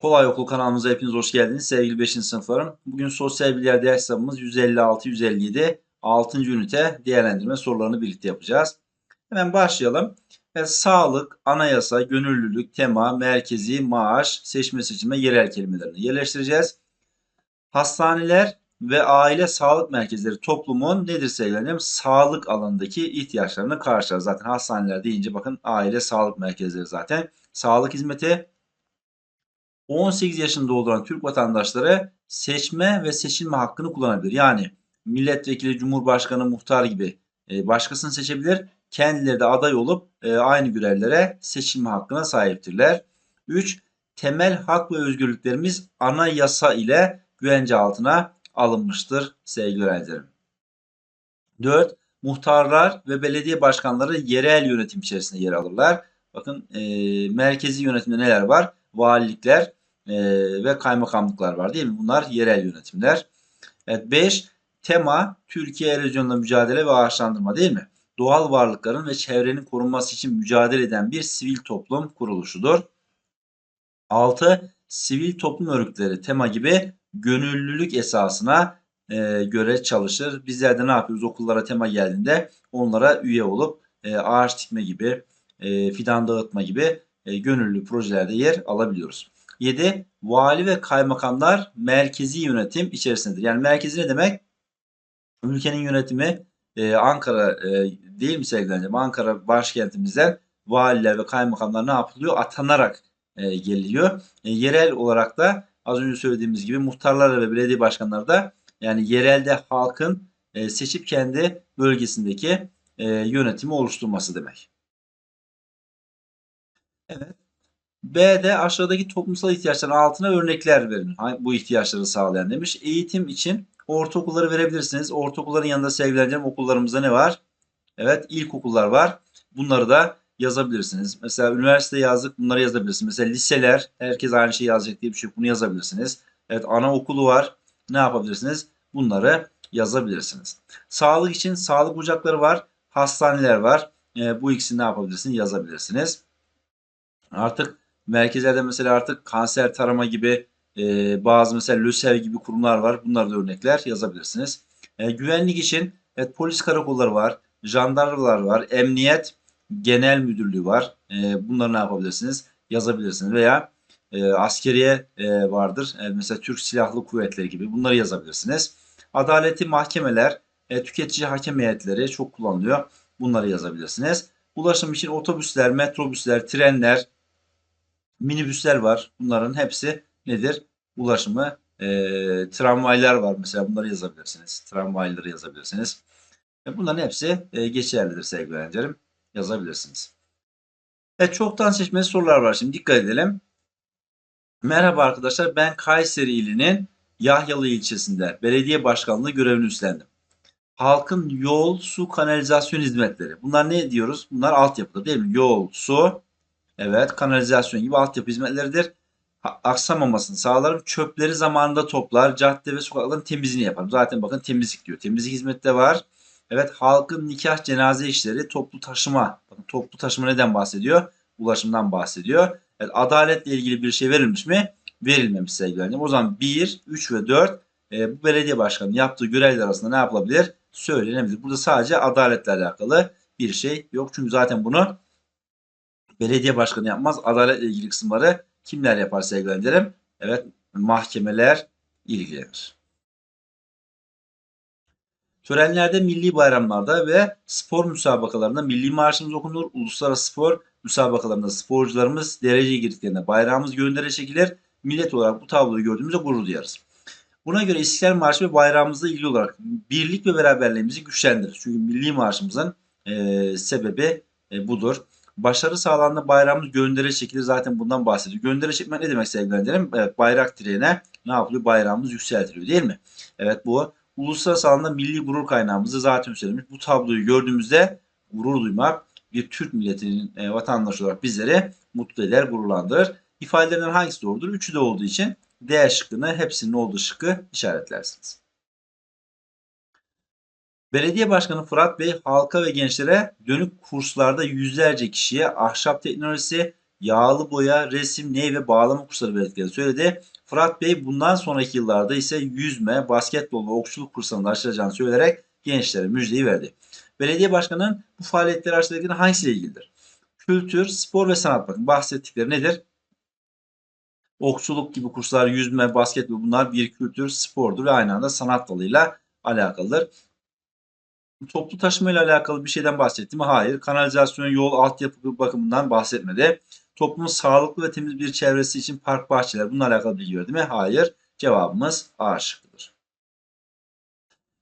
Kolay Okul kanalımıza hepiniz hoş geldiniz sevgili 5. sınıflarım. Bugün sosyal bilgiler ders kitabımız 156-157 6. ünite değerlendirme sorularını birlikte yapacağız. Hemen başlayalım. Evet, sağlık, anayasa, gönüllülük, tema, merkezi, maaş, seçme seçilme, yerel kelimelerini yerleştireceğiz. Hastaneler ve aile sağlık merkezleri toplumun nedir sevgilerim? Sağlık alanındaki ihtiyaçlarını karşılar. Zaten hastaneler deyince bakın aile sağlık merkezleri zaten. Sağlık hizmeti, 18 yaşını dolduran Türk vatandaşları seçme ve seçilme hakkını kullanabilir. Yani milletvekili, cumhurbaşkanı, muhtar gibi e, başkasını seçebilir. Kendileri de aday olup e, aynı görevlere seçilme hakkına sahiptirler. 3. Temel hak ve özgürlüklerimiz anayasa ile güvence altına alınmıştır sevgili öğrencilerim. 4. Muhtarlar ve belediye başkanları yerel yönetim içerisinde yer alırlar. Bakın e, merkezi yönetimde neler var? Valilikler e, ve kaymakamlıklar var değil mi? Bunlar yerel yönetimler. Evet 5. Tema Türkiye erozyonla mücadele ve ağaçlandırma değil mi? Doğal varlıkların ve çevrenin korunması için mücadele eden bir sivil toplum kuruluşudur. 6. Sivil toplum örgütleri tema gibi gönüllülük esasına e, göre çalışır. Bizler de ne yapıyoruz? Okullara tema geldiğinde onlara üye olup e, ağaç dikme gibi, e, fidan dağıtma gibi e, gönüllü projelerde yer alabiliyoruz. 7. Vali ve kaymakamlar merkezi yönetim içerisindedir. Yani merkezi ne demek? Ülkenin yönetimi e, Ankara e, değil mi sevgili Ankara başkentimizden valiler ve kaymakamlar ne yapılıyor? Atanarak e, geliyor. E, yerel olarak da az önce söylediğimiz gibi muhtarlar ve belediye başkanları da yani yerelde halkın e, seçip kendi bölgesindeki e, yönetimi oluşturması demek. Evet. B'de aşağıdaki toplumsal ihtiyaçların altına örnekler verin. Bu ihtiyaçları sağlayan demiş. Eğitim için ortaokulları verebilirsiniz. Ortaokulların yanında sevgileneceğim okullarımızda ne var? Evet ilkokullar var. Bunları da yazabilirsiniz. Mesela üniversite yazdık bunları yazabilirsiniz. Mesela liseler herkes aynı şeyi yazacak diye bir şey. Bunu yazabilirsiniz. Evet anaokulu var. Ne yapabilirsiniz? Bunları yazabilirsiniz. Sağlık için sağlık ocakları var. Hastaneler var. E, bu ikisini ne yapabilirsiniz? Yazabilirsiniz. Artık merkezlerde mesela artık kanser tarama gibi e, bazı mesela LÖSEV gibi kurumlar var. Bunlar da örnekler yazabilirsiniz. E, güvenlik için evet, polis karakolları var. Jandarmalar var. Emniyet genel müdürlüğü var. E, bunları ne yapabilirsiniz? Yazabilirsiniz. Veya e, askeriye e, vardır. E, mesela Türk Silahlı Kuvvetleri gibi bunları yazabilirsiniz. Adaleti mahkemeler, e, tüketici hakem heyetleri çok kullanılıyor. Bunları yazabilirsiniz. Ulaşım için otobüsler, metrobüsler, trenler, minibüsler var. Bunların hepsi nedir? Ulaşımı e, tramvaylar var mesela bunları yazabilirsiniz. Tramvayları yazabilirsiniz. E, bunların hepsi e, geçerlidir sevgili öğrencilerim. Yazabilirsiniz. Evet çoktan seçmeli sorular var. Şimdi dikkat edelim. Merhaba arkadaşlar ben Kayseri ilinin Yahyalı ilçesinde belediye başkanlığı görevini üstlendim. Halkın yol, su, kanalizasyon hizmetleri. Bunlar ne diyoruz? Bunlar altyapıda değil mi? Yol, su, Evet kanalizasyon gibi altyapı hizmetleridir. Aksamamasını sağlarım. Çöpleri zamanında toplar. Cadde ve sokakların temizliğini yaparım. Zaten bakın temizlik diyor. Temizlik hizmeti de var. Evet halkın nikah cenaze işleri toplu taşıma. Bakın toplu taşıma neden bahsediyor? Ulaşımdan bahsediyor. Evet adaletle ilgili bir şey verilmiş mi? Verilmemiş sevgili O zaman 1, 3 ve 4 e, bu belediye başkanının yaptığı görevler arasında ne yapılabilir? Söylenebilir. Burada sadece adaletle alakalı bir şey yok. Çünkü zaten bunu belediye başkanı yapmaz. Adaletle ilgili kısımları kimler yapar sevgilendirim? Evet mahkemeler ilgilenir. Törenlerde, milli bayramlarda ve spor müsabakalarında milli marşımız okunur. Uluslararası spor müsabakalarında sporcularımız dereceye girdiklerinde bayrağımız göndere çekilir. Millet olarak bu tabloyu gördüğümüzde gurur duyarız. Buna göre İstiklal Marşı ve bayrağımızla ilgili olarak birlik ve beraberliğimizi güçlendirir. Çünkü milli marşımızın e, sebebi e, budur. Başarı sağlandığında bayrağımız göndere çekilir. Zaten bundan bahsediyor. Göndere çekmek ne demek sevgilendirim? Evet bayrak direğine ne yapılıyor? Bayrağımız yükseltiliyor değil mi? Evet bu uluslararası alanda milli gurur kaynağımızı zaten söylemiş. Bu tabloyu gördüğümüzde gurur duymak bir Türk milletinin e, vatandaşı olarak bizleri mutlu eder, gururlandırır. İfadelerinden hangisi doğrudur? Üçü de olduğu için D şıkkını hepsinin olduğu şıkkı işaretlersiniz. Belediye Başkanı Fırat Bey halka ve gençlere dönük kurslarda yüzlerce kişiye ahşap teknolojisi, yağlı boya, resim, ney ve bağlama kursları verdiklerini söyledi. Fırat Bey bundan sonraki yıllarda ise yüzme, basketbol ve okçuluk kurslarını açılacağını söyleyerek gençlere müjdeyi verdi. Belediye Başkanı'nın bu faaliyetleri açtıkları hangisiyle ilgilidir? Kültür, spor ve sanat bakın bahsettikleri nedir? Okçuluk gibi kurslar, yüzme, basketbol bunlar bir kültür, spordur ve aynı anda sanat dalıyla alakalıdır. Toplu taşıma ile alakalı bir şeyden bahsetti mi? Hayır. Kanalizasyon, yol, altyapı bakımından bahsetmedi. Toplumun sağlıklı ve temiz bir çevresi için park, bahçeler bununla alakalı bilgi verdi mi? Hayır. Cevabımız A şıkkıdır.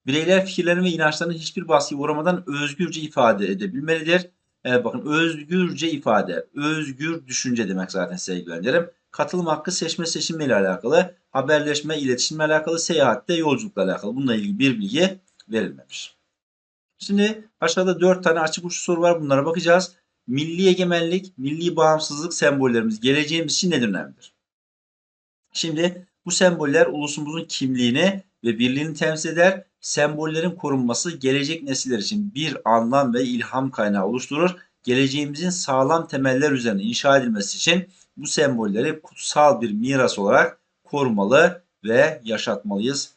Bireyler fikirlerini ve inançlarını hiçbir baskıya uğramadan özgürce ifade edebilmelidir. Evet bakın özgürce ifade, özgür düşünce demek zaten sevgilendirim. Katılım hakkı seçme seçilme ile alakalı, haberleşme, iletişimle alakalı, seyahatte, yolculukla alakalı. Bununla ilgili bir bilgi verilmemiş. Şimdi aşağıda 4 tane açık uçlu soru var. Bunlara bakacağız. Milli egemenlik, milli bağımsızlık sembollerimiz geleceğimiz için nedir önemlidir? Şimdi bu semboller ulusumuzun kimliğini ve birliğini temsil eder. Sembollerin korunması gelecek nesiller için bir anlam ve ilham kaynağı oluşturur. Geleceğimizin sağlam temeller üzerine inşa edilmesi için bu sembolleri kutsal bir miras olarak korumalı ve yaşatmalıyız.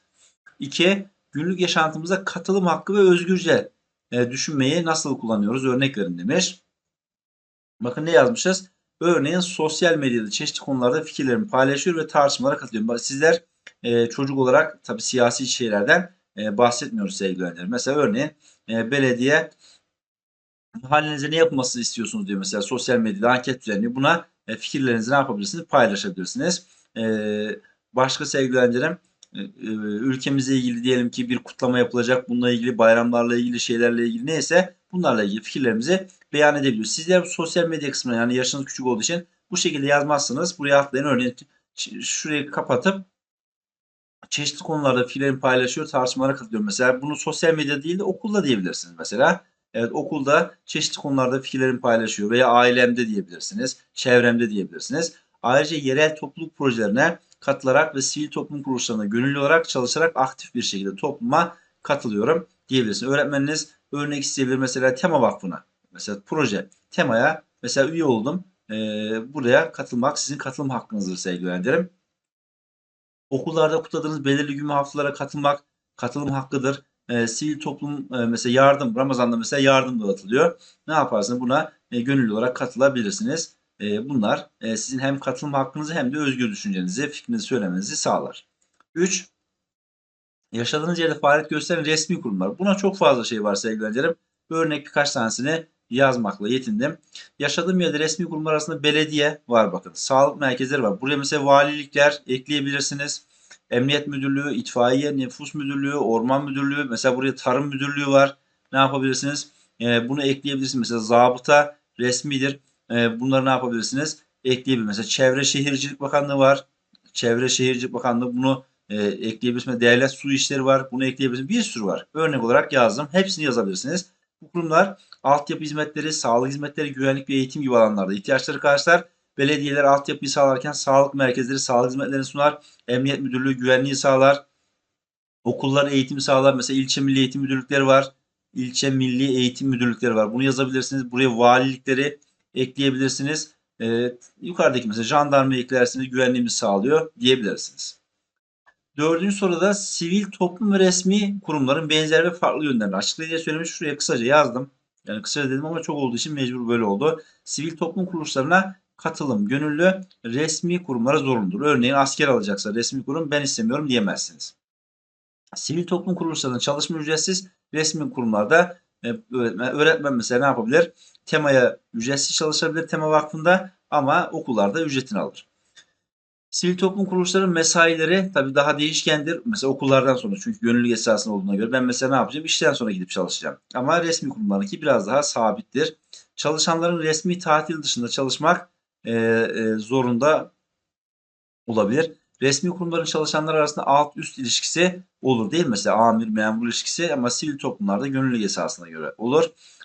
2. Günlük yaşantımıza katılım hakkı ve özgürce e, düşünmeyi nasıl kullanıyoruz? Örnek verin demiş. Bakın ne yazmışız? Örneğin sosyal medyada çeşitli konularda fikirlerimi paylaşıyor ve tartışmalara katılıyorum. Sizler e, çocuk olarak tabi siyasi şeylerden e, bahsetmiyoruz sevgili öğrenciler. Mesela örneğin e, belediye halinize ne yapılması istiyorsunuz diyor mesela sosyal medyada anket düzenliyor. Buna e, fikirlerinizi ne yapabilirsiniz? Paylaşabilirsiniz. E, başka sevgili öğrencilerim e, e, ülkemizle ilgili diyelim ki bir kutlama yapılacak. Bununla ilgili bayramlarla ilgili şeylerle ilgili neyse bunlarla ilgili fikirlerimizi beyan edebiliyoruz. Sizler sosyal medya kısmına yani yaşınız küçük olduğu için bu şekilde yazmazsınız. Buraya atlayın örneğin şurayı kapatıp çeşitli konularda fikirlerimi paylaşıyor, tartışmalara katılıyorum. Mesela bunu sosyal medya değil de okulda diyebilirsiniz mesela. Evet okulda çeşitli konularda fikirlerimi paylaşıyor veya ailemde diyebilirsiniz, çevremde diyebilirsiniz. Ayrıca yerel topluluk projelerine katılarak ve sivil toplum kuruluşlarına gönüllü olarak çalışarak aktif bir şekilde topluma katılıyorum diyebilirsiniz. Öğretmeniniz örnek isteyebilir mesela Tema Vakfı'na. Mesela proje temaya mesela üye oldum. Ee, buraya katılmak sizin katılım hakkınızdır sevgili öğrencilerim. Okullarda kutladığınız belirli gün ve haftalara katılmak katılım hakkıdır. Ee, sivil toplum e, mesela yardım Ramazan'da mesela yardım dağıtılıyor. Ne yaparsınız buna e, gönüllü olarak katılabilirsiniz. E, bunlar e, sizin hem katılım hakkınızı hem de özgür düşüncenizi, fikrinizi söylemenizi sağlar. 3. Yaşadığınız yerde faaliyet gösteren resmi kurumlar. Buna çok fazla şey var sevgili öğrencilerim. Örnek birkaç tanesini yazmakla yetindim. Yaşadığım yerde resmi kurumlar arasında belediye var bakın. Sağlık merkezleri var. Buraya mesela valilikler ekleyebilirsiniz. Emniyet müdürlüğü, itfaiye, nüfus müdürlüğü, orman müdürlüğü. Mesela buraya tarım müdürlüğü var. Ne yapabilirsiniz? Ee, bunu ekleyebilirsiniz. Mesela zabıta resmidir. Ee, bunları ne yapabilirsiniz? Ekleyebilirsiniz. Mesela Çevre Şehircilik Bakanlığı var. Çevre Şehircilik Bakanlığı bunu e, ekleyebilirsiniz. Devlet Su İşleri var. Bunu ekleyebilirsiniz. Bir sürü var. Örnek olarak yazdım. Hepsini yazabilirsiniz. Bu kurumlar altyapı hizmetleri, sağlık hizmetleri, güvenlik ve eğitim gibi alanlarda ihtiyaçları karşılar. Belediyeler altyapıyı sağlarken sağlık merkezleri sağlık hizmetlerini sunar. Emniyet müdürlüğü güvenliği sağlar. Okullar eğitimi sağlar. Mesela ilçe milli eğitim müdürlükleri var. İlçe milli eğitim müdürlükleri var. Bunu yazabilirsiniz. Buraya valilikleri ekleyebilirsiniz. Ee, yukarıdaki mesela jandarma eklersiniz güvenliğimizi sağlıyor diyebilirsiniz. Dördüncü soruda sivil toplum ve resmi kurumların benzer ve farklı yönlerini açıklayıcı söylemiş. Şuraya kısaca yazdım. Yani kısaca dedim ama çok olduğu için mecbur böyle oldu. Sivil toplum kuruluşlarına katılım gönüllü, resmi kurumlara zorunludur. Örneğin asker alacaksa resmi kurum ben istemiyorum diyemezsiniz. Sivil toplum kuruluşlarında çalışma ücretsiz, resmi kurumlarda e, öğretmen, öğretmen mesela ne yapabilir? Temaya ücretsiz çalışabilir tema vakfında ama okullarda ücretini alır. Sivil toplum kuruluşlarının mesaileri tabii daha değişkendir. Mesela okullardan sonra çünkü gönüllülük esasında olduğuna göre ben mesela ne yapacağım? İşten sonra gidip çalışacağım. Ama resmi kurumlarınki biraz daha sabittir. Çalışanların resmi tatil dışında çalışmak e, e, zorunda olabilir. Resmi kurumların çalışanlar arasında alt üst ilişkisi olur değil mi? Mesela amir memur ilişkisi ama sivil toplumlarda gönüllülük esasına göre olur.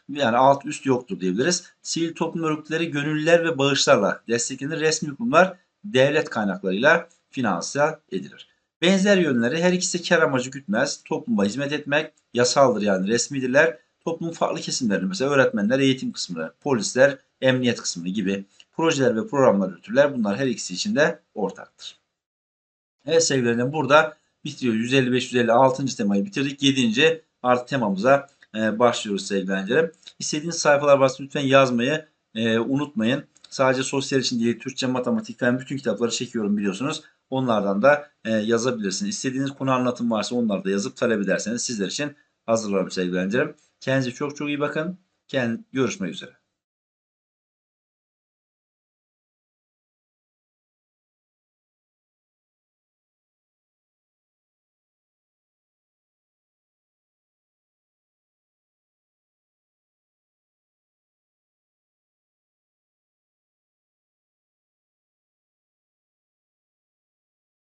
Yani alt üst yoktur diyebiliriz. Sivil toplum örgütleri gönüllüler ve bağışlarla desteklenir. Resmi kurumlar devlet kaynaklarıyla finanse edilir. Benzer yönleri her ikisi kar amacı gütmez. Topluma hizmet etmek yasaldır yani resmidirler. Toplumun farklı kesimlerini mesela öğretmenler eğitim kısmını, polisler emniyet kısmını gibi projeler ve programlar yürütürler. Bunlar her ikisi için de ortaktır. Evet sevgili burada bitiriyoruz. 155-156. temayı bitirdik. 7. artı temamıza e, başlıyoruz sevgili öğrencilerim. İstediğiniz sayfalar varsa lütfen yazmayı e, unutmayın. Sadece sosyal için değil, Türkçe, matematik falan bütün kitapları çekiyorum biliyorsunuz. Onlardan da e, yazabilirsiniz. İstediğiniz konu anlatım varsa onları da yazıp talep ederseniz sizler için hazırlarım sevgili. Kendinize çok çok iyi bakın. Kend görüşmek üzere.